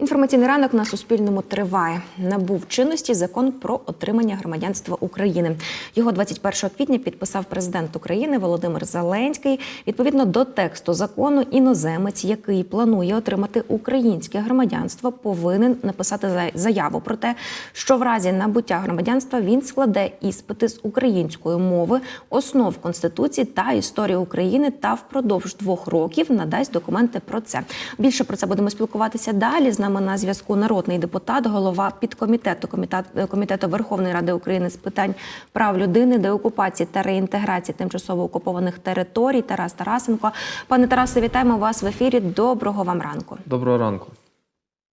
Інформаційний ранок на Суспільному триває. Набув чинності закон про отримання громадянства України. Його 21 квітня підписав президент України Володимир Зеленський. Відповідно до тексту закону, іноземець, який планує отримати українське громадянство, повинен написати за- заяву про те, що в разі набуття громадянства він складе іспити з української мови, основ конституції та історії України та впродовж двох років надасть документи про це. Більше про це будемо спілкуватися далі. З нами на зв'язку народний депутат, голова підкомітету комітет- комітету Верховної Ради України з питань прав людини, деокупації та реінтеграції тимчасово окупованих територій Тарас Тарасенко. Пане Тарасе, вітаємо вас в ефірі. Доброго вам ранку. Доброго ранку.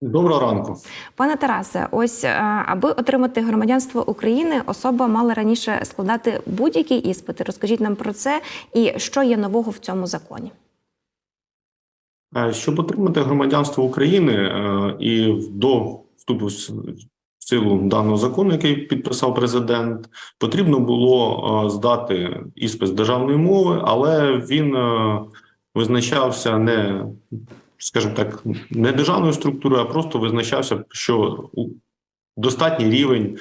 Доброго ранку. Пане Тарасе, ось е, аби отримати громадянство України, особа мала раніше складати будь-які іспити. Розкажіть нам про це і що є нового в цьому законі. Е, Щоб отримати громадянство України е, і до вступу в силу даного закону, який підписав президент, потрібно було е, здати іспит з державної мови, але він визначався не, скажімо так, не державною структурою, а просто визначався, що достатній рівень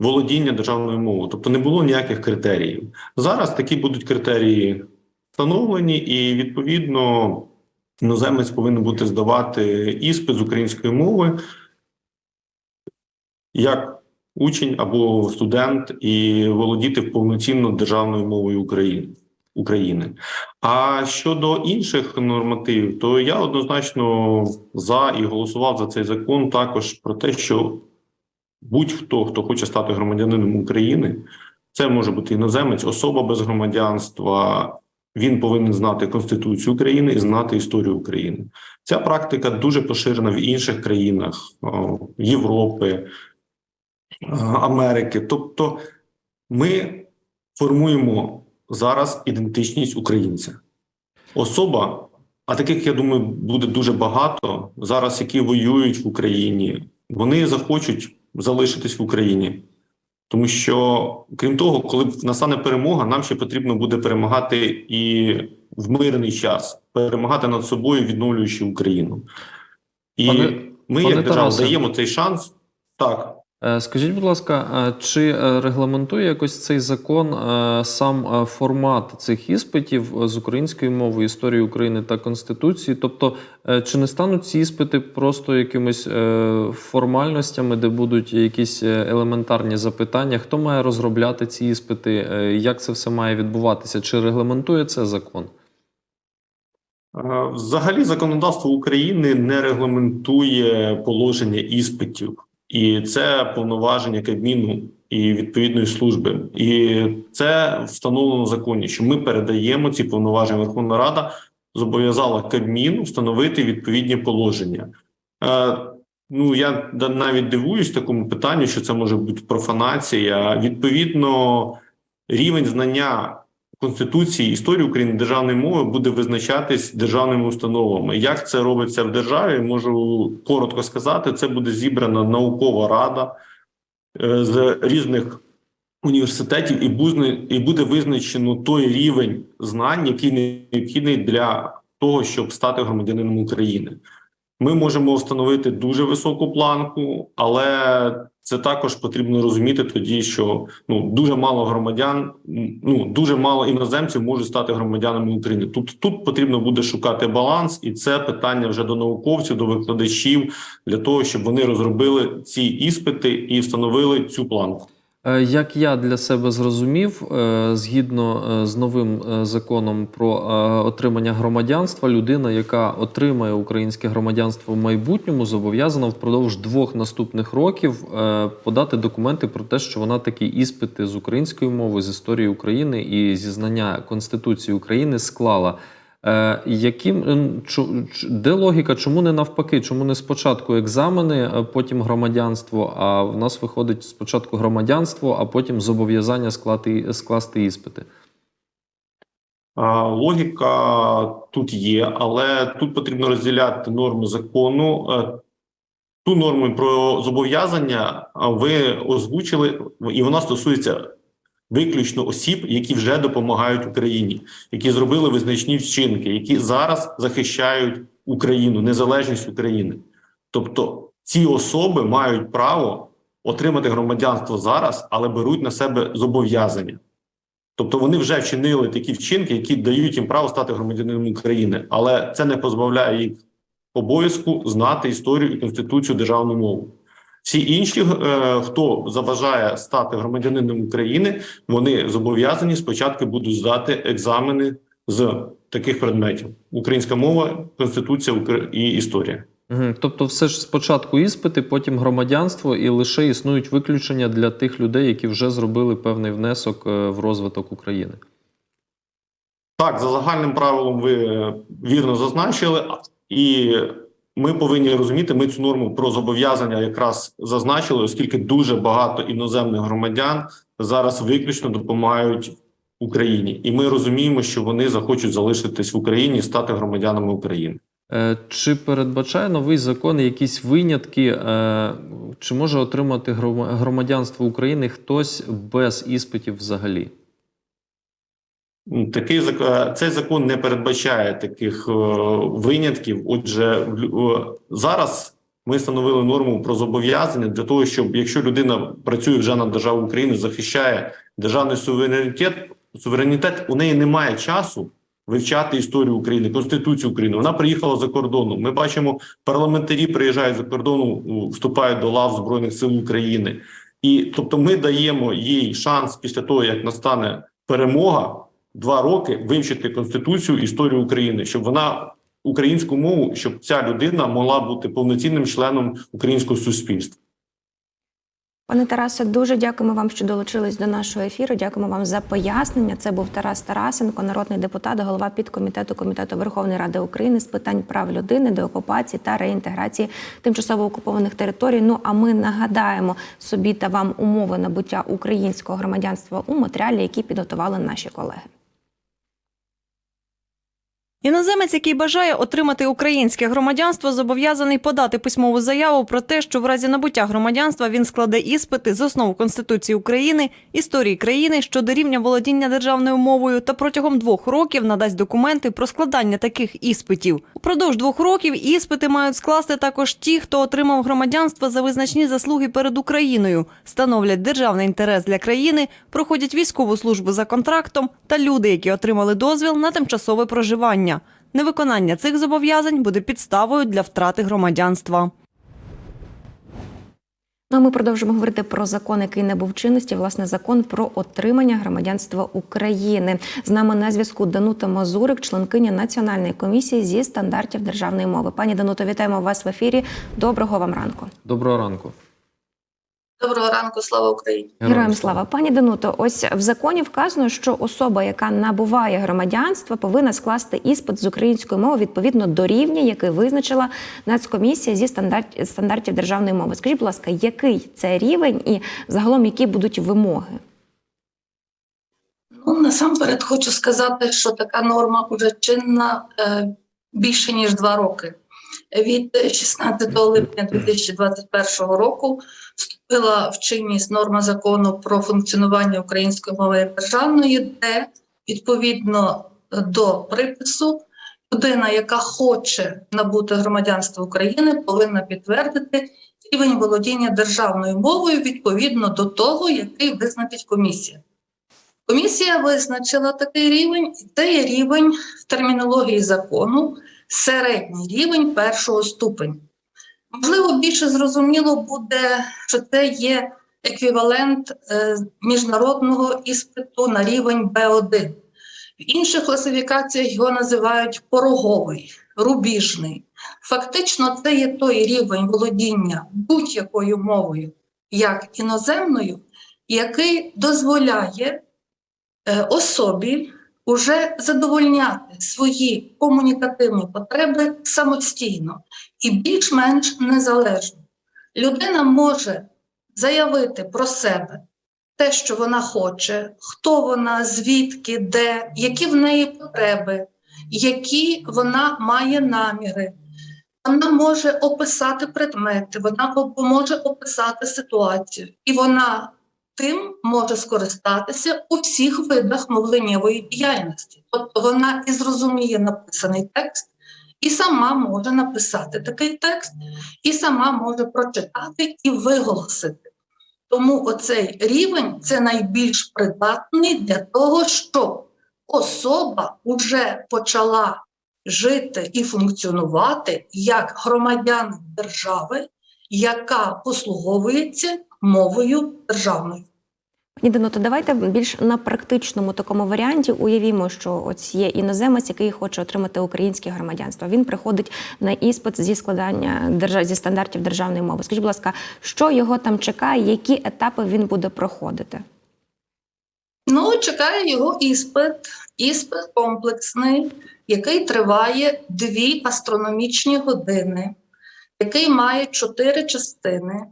володіння державною мовою, тобто не було ніяких критеріїв. Зараз такі будуть критерії встановлені, і відповідно іноземець повинен бути здавати іспит з української мови як учень або студент і володіти повноцінно державною мовою України. України. А щодо інших нормативів, то я однозначно за і голосував за цей закон також про те, що будь-хто, хто хоче стати громадянином України, це може бути іноземець, особа без громадянства. Він повинен знати Конституцію України і знати історію України. Ця практика дуже поширена в інших країнах Європи, е, Америки. Тобто, ми формуємо зараз ідентичність українця. Особа, а таких, я думаю, буде дуже багато зараз, які воюють в Україні, вони захочуть залишитись в Україні. Тому що, крім того, коли настане перемога, нам ще потрібно буде перемагати і в мирний час, перемагати над собою, відновлюючи Україну. І Пане- ми, пане як держава, даємо цей шанс. Так, Скажіть, будь ласка, а чи е, регламентує якось цей закон е, сам е, формат цих іспитів е, з української мови, історії України та Конституції? Тобто, е, чи не стануть ці іспити просто якимись е, формальностями, де будуть якісь е, елементарні запитання? Хто має розробляти ці іспити? Е, Як це все має відбуватися? Чи регламентує це закон? Е, Взагалі, законодавство України не регламентує положення іспитів, і це повноваження Кабміну і відповідної служби. І це встановлено в законі, що ми передаємо ці повноваження. Верховна Рада зобов'язала Кабмін встановити відповідні положення. Е, Ну я навіть дивуюсь такому питанню, що це може бути профанація. Відповідно, рівень знання Конституції, історії України, державної мови буде визначатись державними установами. Як це робиться в державі? Можу коротко сказати. Це буде зібрана наукова рада е, з різних університетів, і буде, і буде визначено той рівень знань, який необхідний для того, щоб стати громадянином України. Ми можемо встановити дуже високу планку, але це також потрібно розуміти тоді, що ну дуже мало громадян, ну дуже мало іноземців можуть стати громадянами України. Тут тут потрібно буде шукати баланс, і це питання вже до науковців, до викладачів для того, щоб вони розробили ці іспити і встановили цю планку. Е, Як я для себе зрозумів, е, згідно е, з новим законом про отримання громадянства, людина, яка отримає українське громадянство в майбутньому, зобов'язана впродовж двох наступних років подати документи про те, що вона такі іспити з української мови, з історії України і зі знання Конституції України склала. Е, яким де логіка? Чому не навпаки? Чому не спочатку екзамени, а потім громадянство? А в нас виходить спочатку громадянство, а потім зобов'язання склати, скласти іспити. Логіка тут є, але тут потрібно розділяти норми закону. Е, Ту норму про зобов'язання ви озвучили, і вона стосується виключно осіб, які вже допомагають Україні, які зробили визначні вчинки, які зараз захищають Україну, незалежність України. Тобто ці особи мають право отримати громадянство зараз, але беруть на себе зобов'язання. Тобто вони вже вчинили такі вчинки, які дають їм право стати громадянином України, але це не позбавляє їх обов'язку знати історію і конституцію державну мову. Всі інші, е, хто заважає стати громадянином України, вони зобов'язані спочатку будуть здати екзамени з таких предметів: українська мова, конституція і історія. Угу. Тобто, все ж спочатку іспити, потім громадянство, і лише існують виключення для тих людей, які вже зробили певний внесок е, в розвиток України. Так, за загальним правилом ви е, вірно зазначили, і ми повинні розуміти, ми цю норму про зобов'язання якраз зазначили, оскільки дуже багато іноземних громадян зараз виключно допомагають Україні, і ми розуміємо, що вони захочуть залишитись в Україні стати громадянами України. Е, Чи передбачає новий закон якісь винятки? е, Чи може отримати грома- громадянство України хтось без іспитів взагалі? Такий зак- е, цей закон не передбачає таких е, винятків. Отже, е, зараз ми встановили норму про зобов'язання для того, щоб якщо людина працює вже на державу України, захищає державний суверенітет, суверенітет, у неї немає часу вивчати історію України, конституцію України. Вона приїхала за кордону. Ми бачимо, парламентарі приїжджають за кордону, ну, вступають до лав збройних сил України, і тобто, ми даємо їй шанс після того, як настане перемога два роки вивчити конституцію історію України, щоб вона українську мову, щоб ця людина могла бути повноцінним членом українського суспільства. Пане Тарасе, дуже дякуємо вам, що долучились до нашого ефіру. Дякуємо вам за пояснення. Це був Тарас Тарасенко, народний депутат, голова підкомітету комітету Верховної Ради України з питань прав людини, деокупації та реінтеграції тимчасово окупованих територій. Ну а ми нагадаємо собі та вам умови набуття українського громадянства у матеріалі, які підготували наші колеги. Іноземець, який бажає отримати українське громадянство, зобов'язаний подати письмову заяву про те, що в разі набуття громадянства він складе іспити з основ Конституції України, історії країни щодо рівня володіння державною мовою та протягом двох років надасть документи про складання таких іспитів. Упродовж двох років іспити мають скласти також ті, хто отримав громадянство за визначні заслуги перед Україною, становлять державний інтерес для країни, проходять військову службу за контрактом та люди, які отримали дозвіл на тимчасове проживання. Невиконання цих зобов'язань буде підставою для втрати громадянства. Ну, а ми продовжимо говорити про закон, який не був чинності. Власне, закон про отримання громадянства України. З нами на зв'язку Данута Мазурик, членкиня Національної комісії зі стандартів державної мови. Пані Дануто, вітаємо вас в ефірі. Доброго вам ранку. Доброго ранку. Доброго ранку, слава Україні. Героям слава, пані Дануто. Ось в законі вказано, що особа, яка набуває громадянства, повинна скласти іспит з української мови відповідно до рівня, який визначила Нацкомісія зі стандарт- стандартів державної мови. Скажіть, будь ласка, який це рівень і загалом які будуть вимоги? Ну насамперед хочу сказати, що така норма вже чинна е, більше ніж два роки. Від 16 липня 2021 року вступила в чинність норма закону про функціонування української мови державної, де відповідно до припису людина, яка хоче набути громадянство України, повинна підтвердити рівень володіння державною мовою відповідно до того, який визначить комісія. Комісія визначила такий рівень, і це є рівень в термінології закону, середній рівень першого ступеня. Можливо, більше зрозуміло буде, що це є еквівалент е, міжнародного іспиту на рівень Б1. В інших класифікаціях його називають пороговий, рубіжний. Фактично, це є той рівень володіння будь-якою мовою, як іноземною, який дозволяє е, особі уже задовольняти свої комунікативні потреби самостійно і більш-менш незалежно. Людина може заявити про себе те, що вона хоче, хто вона, звідки, де, які в неї потреби, які вона має наміри. Вона може описати предмети, вона може описати ситуацію, і вона тим може скористатися у всіх видах мовленнєвої діяльності. Тобто вона і зрозуміє написаний текст, і сама може написати такий текст, і сама може прочитати і виголосити. Тому оцей рівень це найбільш придатний для того, щоб особа вже почала жити і функціонувати як громадян держави, яка послуговується мовою державною. Пані Дануто, давайте більш на практичному такому варіанті уявімо, що ось є іноземець, який хоче отримати українське громадянство. Він приходить на іспит зі складання держав зі стандартів державної мови. Скажіть, будь ласка, що його там чекає, які етапи він буде проходити? Ну, чекає його іспит, іспит комплексний, який триває дві астрономічні години, який має чотири частини.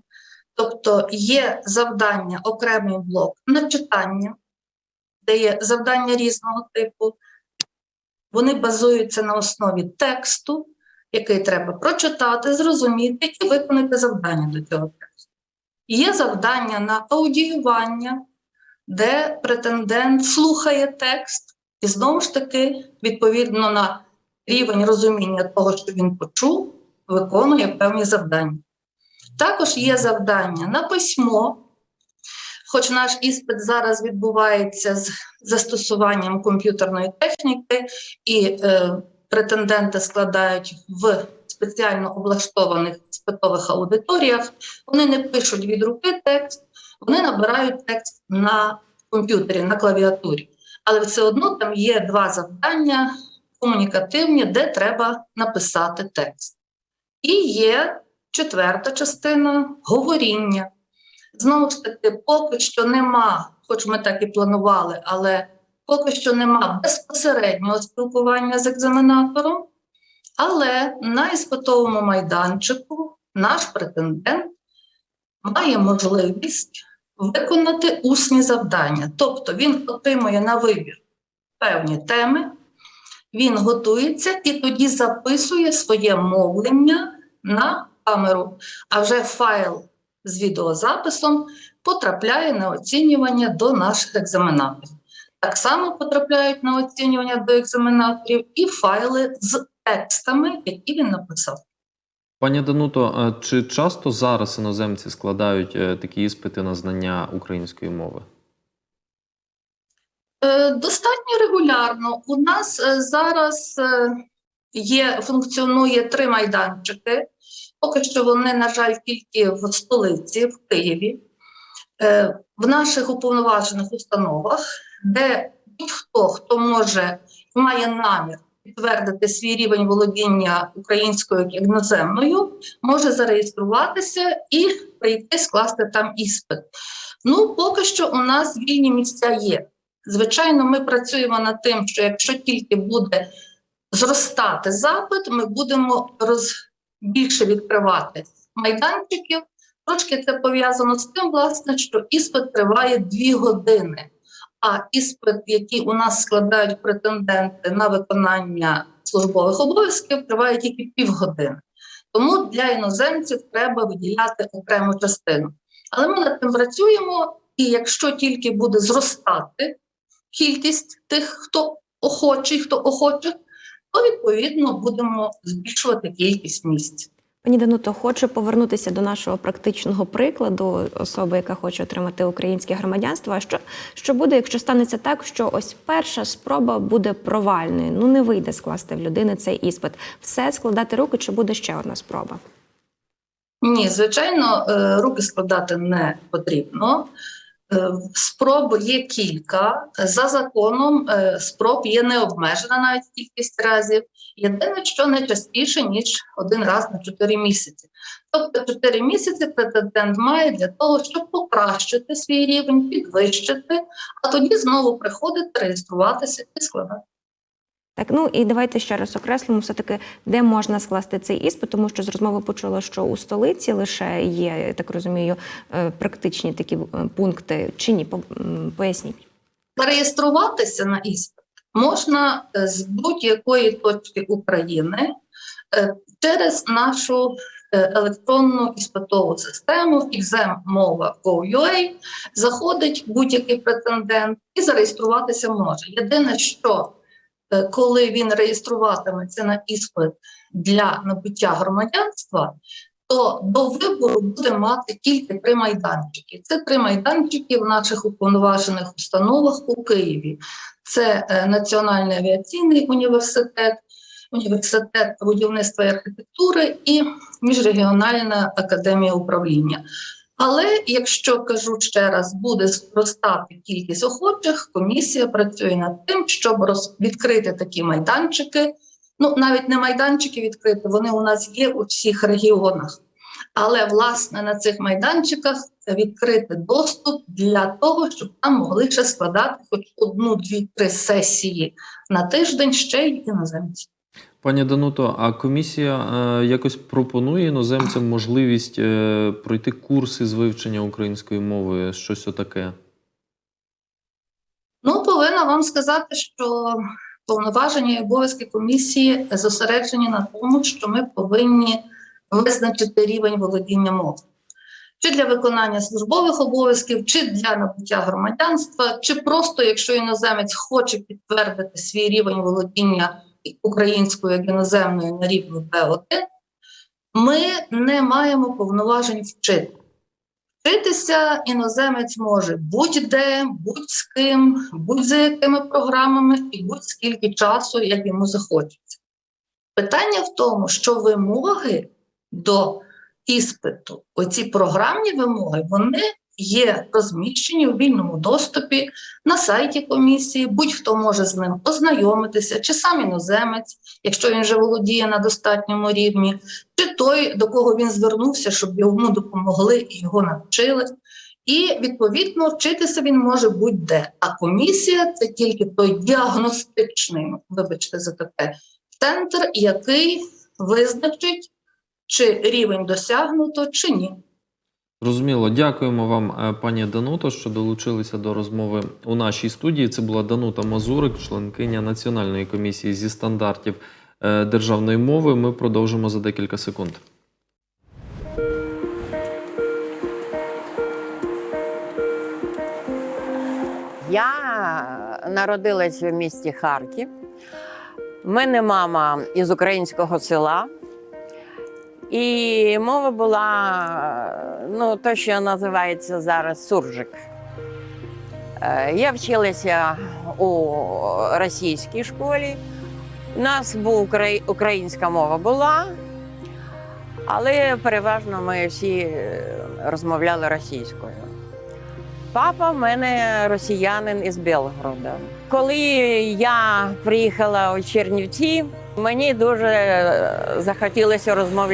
Тобто є завдання, окремий блок на читання, де є завдання різного типу. Вони базуються на основі тексту, який треба прочитати, зрозуміти і виконати завдання до цього тексту. Є завдання на аудіювання, де претендент слухає текст, і знову ж таки, відповідно на рівень розуміння того, що він почув, виконує певні завдання. Також є завдання на письмо, хоч наш іспит зараз відбувається з застосуванням комп'ютерної техніки, і е, претенденти складають в спеціально облаштованих спитових аудиторіях. Вони не пишуть від руки текст, вони набирають текст на комп'ютері, на клавіатурі. Але все одно там є два завдання комунікативні, де треба написати текст. І є четверта частина говоріння. Знову ж таки, поки що нема, хоч ми так і планували, але поки що нема безпосереднього спілкування з екзаменатором. Але на іспитовому майданчику наш претендент має можливість виконати усні завдання. Тобто він отримує на вибір певні теми, він готується і тоді записує своє мовлення на камеру, а вже файл з відеозаписом потрапляє на оцінювання до наших екзаменаторів. Так само потрапляють на оцінювання до екзаменаторів і файли з текстами, які він написав. Пані Дануто, чи часто зараз іноземці складають е, такі іспити на знання української мови? Е, Достатньо регулярно. У нас е, зараз є, функціонує три майданчики. Поки що вони, на жаль, тільки в столиці, в Києві, Е, в наших уповноважених установах, де будь-хто, хто може має намір підтвердити свій рівень володіння українською як іноземною, може зареєструватися і прийти скласти там іспит. Ну, поки що у нас вільні місця є. Звичайно, ми працюємо над тим, що якщо тільки буде зростати запит, ми будемо роз... більше відкривати майданчиків. Трошки це пов'язано з тим, власне, що іспит триває дві години. А іспит, який у нас складають претенденти на виконання службових обов'язків, триває тільки півгодини. Тому для іноземців треба виділяти окрему частину. Але ми над тим працюємо, і якщо тільки буде зростати кількість тих, хто охочий, хто охоче, то відповідно будемо збільшувати кількість місць. Пані Дануто, хочу повернутися до нашого практичного прикладу особи, яка хоче отримати українське громадянство. А що, що буде, якщо станеться так, що ось перша спроба буде провальною? Ну не вийде скласти в людини цей іспит. Все складати руки, чи буде ще одна спроба? Ні, звичайно, е, руки складати не потрібно. Е, Спроб є кілька. За законом е, спроб є необмежена навіть кількість разів. Єдине, що не частіше, ніж один раз на 4 місяці. Тобто 4 місяці претендент має для того, щоб покращити свій рівень, підвищити, а тоді знову приходити, реєструватися і складати. Так, ну і давайте ще раз окреслимо все таки, де можна скласти цей іспит, тому що з розмови почула, що у столиці лише є, так розумію, е, практичні такі е, пункти чи ні? Поясніть. Зареєструватися на іспит можна е, з будь-якої точки України через нашу електронну іспитову систему exam.mova.gov.ua заходить будь-який претендент і зареєструватися може. Єдине, що коли він реєструватиметься на іспит для набуття громадянства, то до вибору буде мати тільки три майданчики. Це три майданчики в наших уповноважених установах у Києві. Це е, Національний авіаційний університет, університет будівництва і архітектури і міжрегіональна академія управління. Але якщо кажу ще раз, буде зростати кількість охочих, комісія працює над тим, щоб роз... відкрити такі майданчики. Ну навіть не майданчики відкрити, вони у нас є у всіх регіонах. Але власне на цих майданчиках відкрити доступ для того, щоб там могли ще складати хоч одну, дві, три сесії на тиждень ще й іноземці. Пані Дануто, а комісія е, якось пропонує іноземцям можливість е, пройти курси з вивчення української мови, щось отаке? Ну, повинна вам сказати, що повноваження і обов'язки комісії зосереджені на тому, що ми повинні визначити рівень володіння мовою. Чи для виконання службових обов'язків, чи для набуття громадянства, чи просто якщо іноземець хоче підтвердити свій рівень володіння українською як іноземною на рівні Б1, ми не маємо повноважень вчити. Вчитися іноземець може будь-де, будь-з ким, будь-за якими програмами і будь-скільки часу, як йому захочеться. Питання в тому, що вимоги до іспиту, оці програмні вимоги, вони є розміщені у вільному доступі на сайті комісії. Будь-хто може з ним ознайомитися, чи сам іноземець, якщо він вже володіє на достатньому рівні, чи той, до кого він звернувся, щоб йому допомогли і його навчили. І відповідно вчитися він може будь-де. А комісія це тільки той діагностичний, вибачте за таке, центр, який визначить, чи рівень досягнуто, чи ні. Зрозуміло, дякуємо вам, е, пані Дануто, що долучилися до розмови у нашій студії. Це була Данута Мазурик, членкиня Національної комісії зі стандартів е, державної мови. Ми продовжимо за декілька секунд. Я народилась в місті Харків. У мене мама із українського села. І мова була ну, то, що називається зараз суржик. Е, Я вчилася у російській школі. У нас був українська мова була, але переважно ми всі е, розмовляли російською. Папа в мене росіянин із Белгорода. Коли я приїхала у Чернівці, мені дуже захотілося розмовляти.